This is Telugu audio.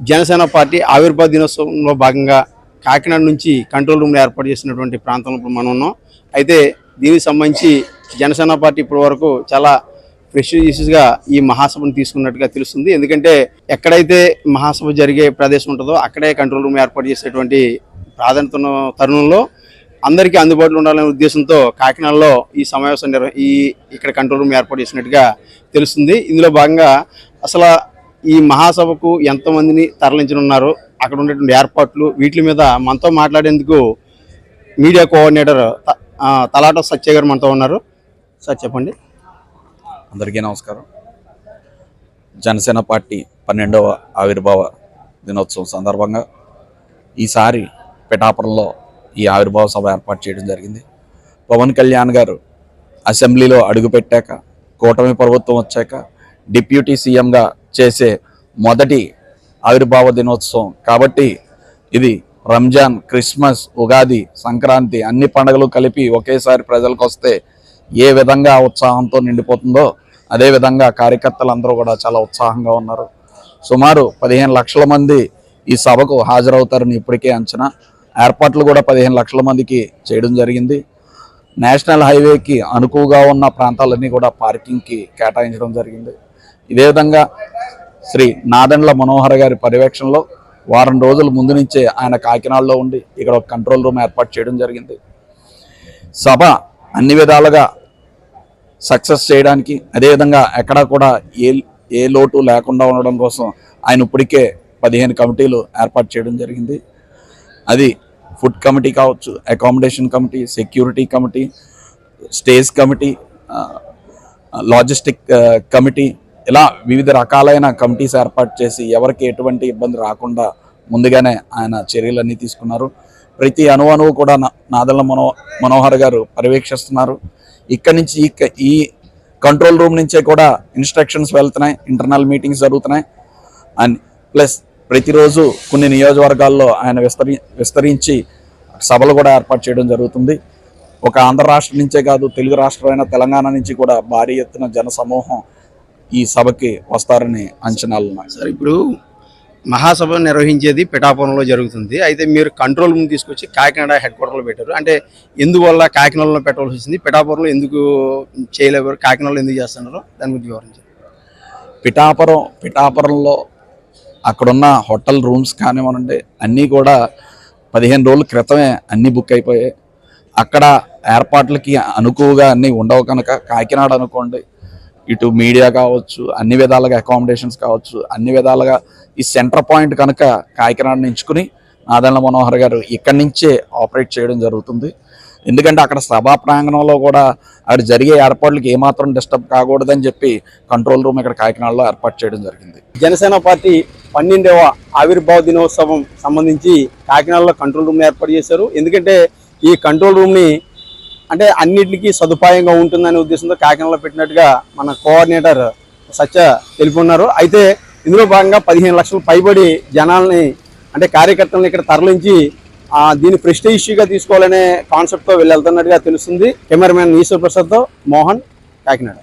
జనసేన పార్టీ ఆవిర్భావ దినోత్సవంలో భాగంగా కాకినాడ నుంచి కంట్రోల్ రూమ్ ఏర్పాటు చేసినటువంటి ప్రాంతంలో ఇప్పుడు మనం ఉన్నాం. అయితే దీనికి సంబంధించి జనసేన పార్టీ ఇప్పటి వరకు చాలా ప్రెస్టీజియస్గా ఈ మహాసభను తీసుకున్నట్టుగా తెలుస్తుంది. ఎందుకంటే ఎక్కడైతే మహాసభ జరిగే ప్రదేశం ఉంటుందో అక్కడే కంట్రోల్ రూమ్ ఏర్పాటు చేసేటువంటి ప్రాధాన్యత తరుణంలో అందరికీ అందుబాటులో ఉండాలనే ఉద్దేశంతో కాకినాడలో ఈ సమావేశం ఈ ఇక్కడ కంట్రోల్ రూమ్ ఏర్పాటు చేసినట్టుగా తెలుస్తుంది. ఇందులో భాగంగా అసలు ఈ మహాసభకు ఎంతమందిని తరలించనున్నారు అక్కడ ఉండేటువంటి ఏర్పాట్లు వీటి మీద మనతో మాట్లాడేందుకు మీడియా కోఆర్డినేటర్ త- తలాట సత్య గారు మనతో ఉన్నారు. సార్ చెప్పండి. అందరికీ నమస్కారం. జనసేన పార్టీ పన్నెండవ ఆవిర్భావ దినోత్సవం సందర్భంగా ఈసారి పిఠాపురంలో ఈ ఆవిర్భావ సభ ఏర్పాటు చేయడం జరిగింది. పవన్ కళ్యాణ్ గారు అసెంబ్లీలో అడుగుపెట్టాక కూటమి ప్రభుత్వం వచ్చాక డిప్యూటీ సీఎంగా చేసే మొదటి ఆవిర్భావ దినోత్సవం. కాబట్టి ఇది రంజాన్ క్రిస్మస్ ఉగాది సంక్రాంతి అన్ని పండుగలు కలిపి ఒకేసారి ప్రజలకు వస్తే ఏ విధంగా ఉత్సాహంతో నిండిపోతుందో అదే విధంగా కార్యకర్తలందరూ కూడా చాలా ఉత్సాహంగా ఉన్నారు. సుమారు పదిహేను లక్షల మంది ఈ సభకు హాజరవుతారని ఇప్పటికే అంచనా. ఏర్పాట్లు కూడా పదిహేను లక్షల మందికి చేయడం జరిగింది. నేషనల్ హైవేకి అనుకువగా ఉన్న ప్రాంతాలన్నీ కూడా పార్కింగ్కి కేటాయించడం జరిగింది. ఇదే విధంగా శ్రీ నాదండ్ల మనోహర్ గారి పర్యవేక్షణలో వారం రోజుల ముందు నుంచే ఆయన కాకినాడలో ఉండి ఇక్కడ ఒక కంట్రోల్ రూమ్ ఏర్పాటు చేయడం జరిగింది. సభ అన్ని విధాలుగా సక్సెస్ చేయడానికి అదేవిధంగా ఎక్కడా కూడా ఏ ఏ లోటు లేకుండా ఉండడం కోసం ఆయన ఇప్పటికే పదిహేను కమిటీలు ఏర్పాటు చేయడం జరిగింది. అది ఫుడ్ కమిటీ కావచ్చు accommodation committee security committee stage committee logistic committee ఇలా వివిధ రకాలైన కమిటీస్ ఏర్పాటు చేసి ఎవరికి ఎటువంటి ఇబ్బంది రాకుండా ముందుగానే ఆయన చర్యలన్నీ తీసుకున్నారు. ప్రతి అణువు కూడా నా- మనో మనోహర్ గారు పర్యవేక్షిస్తున్నారు. ఇక్కడి నుంచి ఈ ఈ కంట్రోల్ రూమ్ నుంచే కూడా ఇన్స్ట్రక్షన్స్ వెళ్తున్నాయి ఇంటర్నల్ మీటింగ్స్ జరుగుతున్నాయి. అండ్ ప్లస్ ప్రతిరోజు కొన్ని నియోజకవర్గాల్లో ఆయన విస్తరి విస్తరించి సభలు కూడా ఏర్పాటు చేయడం జరుగుతుంది. ఒక ఆంధ్ర రాష్ట్రం నుంచే కాదు తెలుగు రాష్ట్రమైన తెలంగాణ నుంచి కూడా భారీ ఎత్తున జన సమూహం ఈ సభకి వస్తారని అంచనాలు ఉన్నాయి. సార్ ఇప్పుడు మహాసభ నిర్వహించేది పిఠాపురంలో జరుగుతుంది. అయితే మీరు కంట్రోల్ రూమ్ తీసుకొచ్చి కాకినాడ హెడ్ క్వార్టర్లో పెట్టారు. అంటే ఎందువల్ల కాకినాడలో పెట్టవలసి వచ్చింది? పిఠాపురంలో ఎందుకు చేయలేరు కాకినాడలో ఎందుకు చేస్తున్నారు దాని గురించి వివరించండి. పిఠాపురం పిఠాపురంలో అక్కడున్న హోటల్ రూమ్స్ కానివ్వనండి అన్నీ కూడా పదిహేను రోజుల క్రితమే అన్నీ బుక్ అయిపోయాయి. అక్కడ ఏర్పాట్లకి అనుకువగా అన్నీ ఉండవు కనుక కాకినాడ అనుకోండి ఇటు మీడియా కావచ్చు అన్ని విధాలుగా అకామిడేషన్స్ కావచ్చు అన్ని విధాలుగా ఈ సెంటర్ పాయింట్ కనుక కాకినాడ ఎంచుకుని నాదెండ్ల మనోహర్ గారు ఇక్కడి నుంచే ఆపరేట్ చేయడం జరుగుతుంది. ఎందుకంటే అక్కడ సభా ప్రాంగణంలో కూడా అక్కడ జరిగే ఏర్పాట్లకు ఏమాత్రం డిస్టర్బ్ కాకూడదని చెప్పి కంట్రోల్ రూమ్ ఇక్కడ కాకినాడలో ఏర్పాటు చేయడం జరిగింది. జనసేన పార్టీ పన్నెండవ ఆవిర్భావ దినోత్సవం సంబంధించి కాకినాడలో కంట్రోల్ రూమ్ ఏర్పాటు చేశారు. ఎందుకంటే ఈ కంట్రోల్ రూమ్ని అంటే అన్నిటికీ సదుపాయంగా ఉంటుందనే ఉద్దేశంతో కాకినాడలో పెట్టినట్టుగా మన కోఆర్డినేటర్ సత్య తెలుపున్నారు. అయితే ఇందులో భాగంగా పదిహేను లక్షలు పైబడి జనాల్ని అంటే కార్యకర్తలను ఇక్కడ తరలించి దీన్ని ప్రెస్టేజ్ ఇష్యూగా తీసుకోవాలనే కాన్సెప్ట్తో వెళ్ళి వెళ్తున్నట్టుగా తెలుస్తుంది. కెమెరామెన్ ఈశ్వర్ ప్రసాద్తో మోహన్ కాకినాడ.